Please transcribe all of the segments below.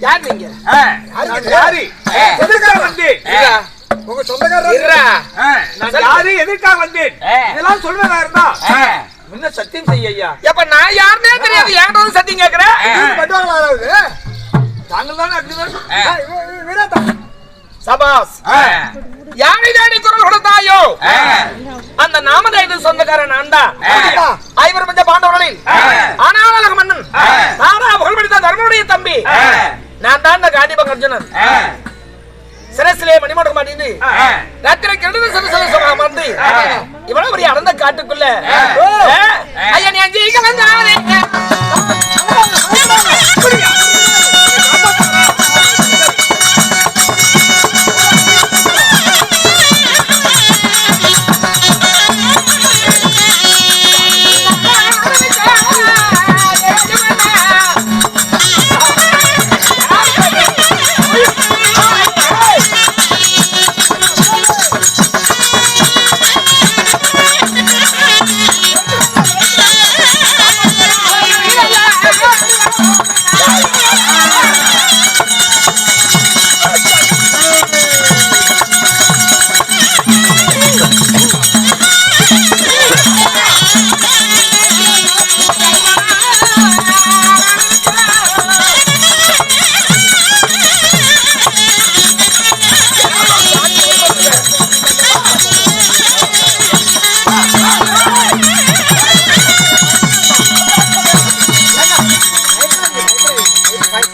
யார் நீங்க யாரு எதற்காக வந்தேன் உங்க சொந்தக்காரர் யாரு எதற்காக வந்தேன் இதெல்லாம் சொல்வதா இருந்தா முன்ன சத்தியம் செய்ய ஐயா எப்ப நான் யாருன்னே தெரியாது என்கிட்ட வந்து சத்தியம் கேக்குற தாங்கள் தானே சபாஸ். யாரை தாடி குரல் கொடுத்தாயோ? அந்த நாமதேயத்தின் சொந்தக்காரன் தான். ஐவர் பஞ்ச பாண்டவர்களில். ஆனாவலக மன்னன். தாரா புகழ்பெடுத்த தர்மனுடைய தம்பி. நான் தான் இந்த காண்டிபங்க அர்ஜுனன் சிரசிலே மணிமண்டகம் மாட்டிட்டு ராத்திரி கிழமை சிறு சிறு சபா வந்து இவ்வளவு பெரிய அடர்ந்த காட்டுக்குள்ள. ஐயா நீ அஞ்சு கலந்தாதே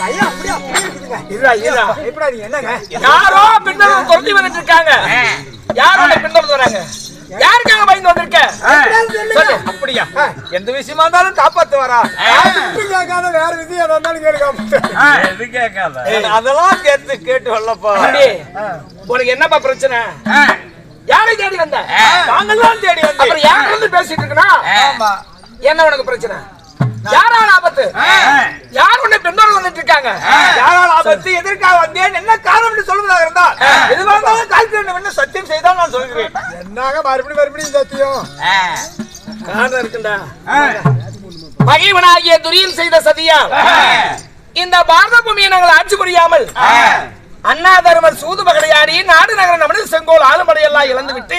கையா அப்படியே அப்படியே இருக்குதுங்க இருடா பயப்படாதீங்க என்னங்க யாரோ பின்னரும் துரத்தி வந்துட்டு இருக்காங்க. யாரோட பின்னரும் வராங்க? யாருக்காக பயந்து வந்திருக்க? அப்படியா? எந்த விஷயமா இருந்தாலும் காப்பாத்து வரா கேட்காத வேற விஷயம் இருந்தாலும் கேட்காத? அதெல்லாம் கேட்டு கேட்டு வரலப்பா உனக்கு என்னப்பா பிரச்சனை? யாரை தேடி வந்த? நாங்கள் தான் தேடி வந்து அப்புறம் யார் வந்து பேசிட்டு இருக்கனா ஆமா. என்ன உனக்கு பிரச்சனை? யாரால ஆபத்து? யார் உன்னை பின்னோடு வந்துட்டு இருக்காங்க யாரால் ஆபத்து? எதற்காக வந்தேன்? என்ன காரணம் சொல்வதாக இருந்தால் எதுவாக இருந்தாலும் கால் வேண்டும் என்று சத்தியம் செய்தால் நான் சொல்கிறேன். என்னங்க மறுபடியும் மறுபடியும் சத்தியம்? காரணம் இருக்குண்டா. பகைவனாகிய துரியன் செய்த சதியா இந்த பாரத பூமியை நாங்கள் ஆட்சி புரியாமல் அண்ணா தர்மர் சூது பகடையாடி நாடு நகர நமது செங்கோல் ஆளுமடையெல்லாம் இழந்து விட்டு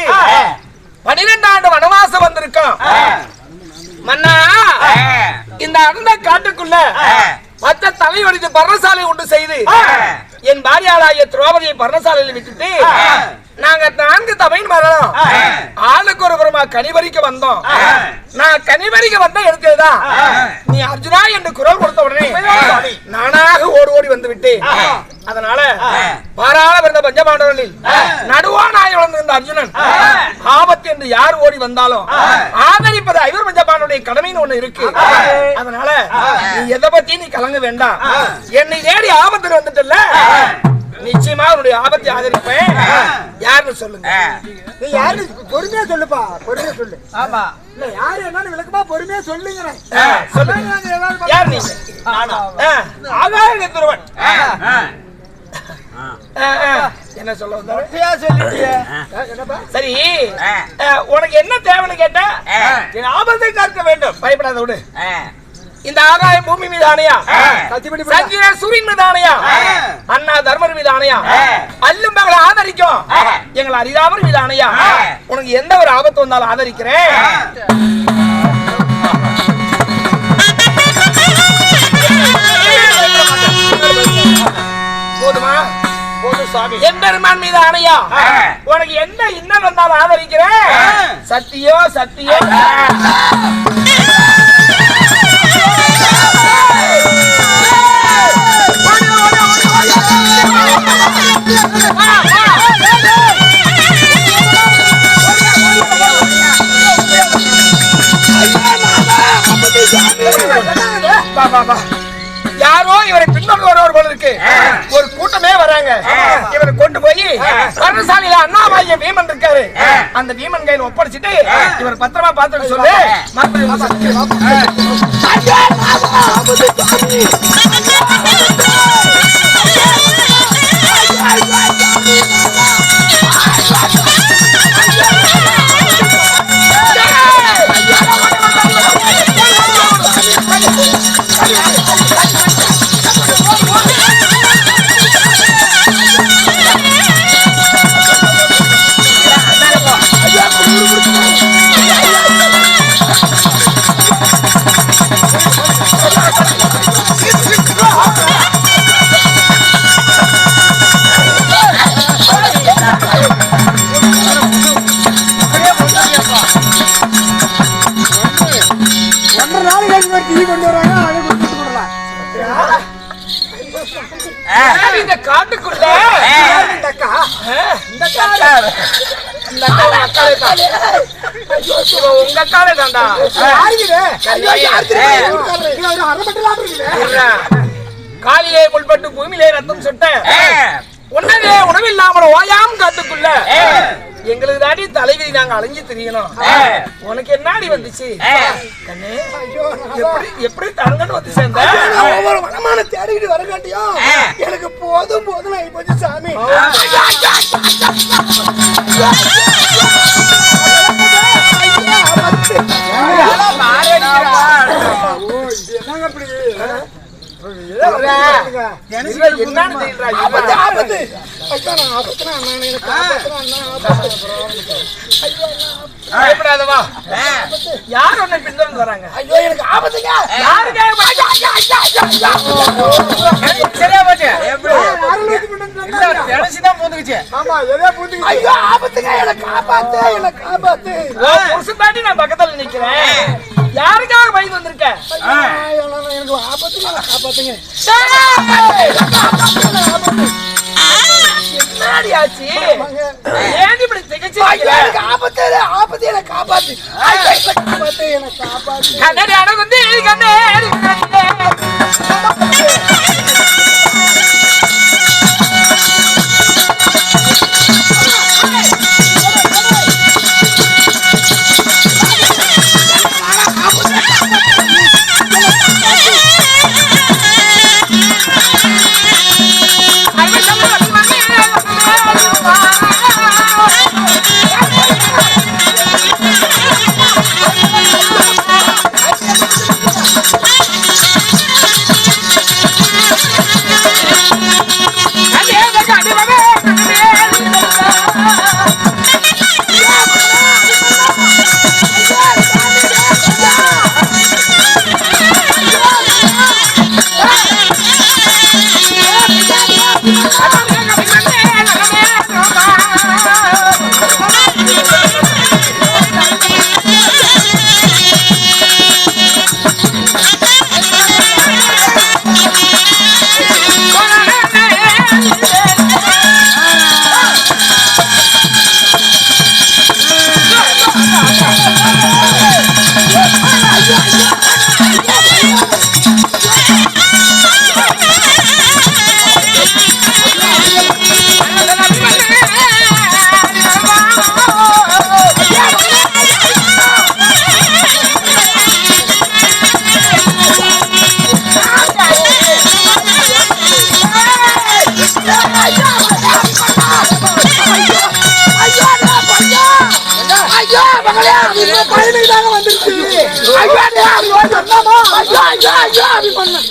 பனிரெண்டு ஆண்டு வனவாசம் வந்திருக்கோம். மன்னா அடர்ந்த காட்டுக்குள்ள? மற்ற தலை ஒடித்து பர்ணசாலை உண்டு செய்து என் பாரியாளாகிய திரௌபதியை பர்ணசாலையில் விட்டுட்டு நாங்க நான்கு தமிழ் வரலாம் ஆளுக்கு ஒரு புறமா கனிபறிக்க வந்தோம். நான் கனிபறிக்க வந்த எடுத்ததுதான் நீ அர்ஜுனா என்று குரல் கொடுத்த உடனே நானாக ஓடி ஓடி வந்து விட்டேன் அதனால பஞ்சபாண்டவர்களில் நடுவானாய் வளர்ந்திருந்த அர்ஜுனன். ஆபத்து என்று யார் ஓடி வந்தாலும் ஆதரிப்பது ஐவர் பஞ்சபாண்டனுடைய கடமைன்னு ஒண்ணு இருக்கு. அதனால நீ எதை பத்தி நீ கலங்க வேண்டாம். என்னை தேடி ஆபத்து வந்துட்டல நிச்சயமா உன்னுடைய ஆபத்தை ஆதரிப்பேன். யாருன்னு சொல்லுங்க. நீ யாரு பொறுமையா சொல்லுப்பா. பொறுமையா சொல்லு. ஆமா. இல்ல யாரு என்னன்னு விளக்கமா பொறுமையா சொல்லுங்கிறேன். சொல்லுங்க. யார் ஆ, ஆகாய துருவன். என்ன சொல்ல வந்தாரு? சரி. உனக்கு என்ன தேவைன்னு கேட்டா ஆபத்தை காக்க வேண்டும். பயப்படாத விடு. இந்த ஆகாயம் பூமி மீது ஆணையா? கத்திப்படி சந்திர சூரியன் மீது ஆணையா? அண்ணா தர்மர் மீது ஆணையா? அல்லும் மகளை ஆதரிக்கும். எங்களை அரிதாமர் மீது ஆணையா? உனக்கு எந்த ஒரு ஆபத்து வந்தாலும் ஆதரிக்கிறேன். எம்பெருமான் மீது ஆணையா? உனக்கு என்ன இன்னல் வந்தாலும் ஆதரிக்கிறேன்? சத்தியோ சத்தியோ வா. யாரோ இவரை பின்தொடர்ந்து வருவார் போல இருக்கு ஒரு கூட்டமே வராங்க. இவரை கொண்டு போய் பர்ணசாலையில அண்ணாபாய பீமன் இருக்காரு. அந்த பீமன் கையில ஒப்படைச்சிட்டு இவர் பத்திரமா பார்த்துட்டு சொல்லு. மாப்பிள்ளை இந்த காட்டுக்குள்ள. இந்த அக்கா இந்த அக்கா இந்த அக்கா உங்க அக்காவே தான். உங்க அக்காவே தான்டா. காலிலே முள்பட்டு பூமியிலே ரத்தம் சுட்ட உன்னதே உணவில்லாமல் ஓயாம் காட்டுக்குள்ள. எங்களுக்கு தாடி தலைவிதி நாங்க அலைஞ்சு தெரியணும் உனக்கு என்னடி வந்துச்சு கண்ணு எப்படி எப்படி தரங்கன்னு வந்து சேர்ந்த ஒவ்வொரு வனமான தேடிக்கிட்டு வர காட்டியும் எனக்கு போதும் போதும் ஆகி போச்சு சாமி யார் உன்னை பின்தொடர்ந்து வராங்க? ஐயோ, எனக்கு ஆபத்துங்க. யாருங்க. சரியா போச்சு. நினைச்சுதான் போந்துக்குச்சு. ஆமா, எதோ பூந்துக்கிச்சு. ஐயோ, ஆபத்துங்க, என்னை காப்பாத்து, என்னை காப்பாத்து. தாண்டி நான் பக்கத்துல நிக்கிறேன். யாருக்காக பயந்து ஐயா, எனக்கு காப்பாத்துங்க. என்னடி ஆச்சு. ஏன் இப்படி திகச்சு எனக்கு ஆபத்து, ஆபத்து, என்னை காப்பாத்து. காப்பாத்து, என்னை காப்பாத்து. கண்ணடி வந்து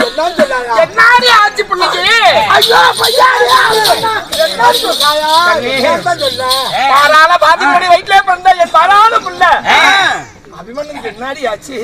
என்னன்னு சொல்லாயா? என்னாடி ஆச்சு பிள்ளைக்கு ஐயோ, பாதி வயிற்றுல பிறந்த என் பாலால புள்ள. அபிமன்யுக்கு என்னாடி ஆச்சு?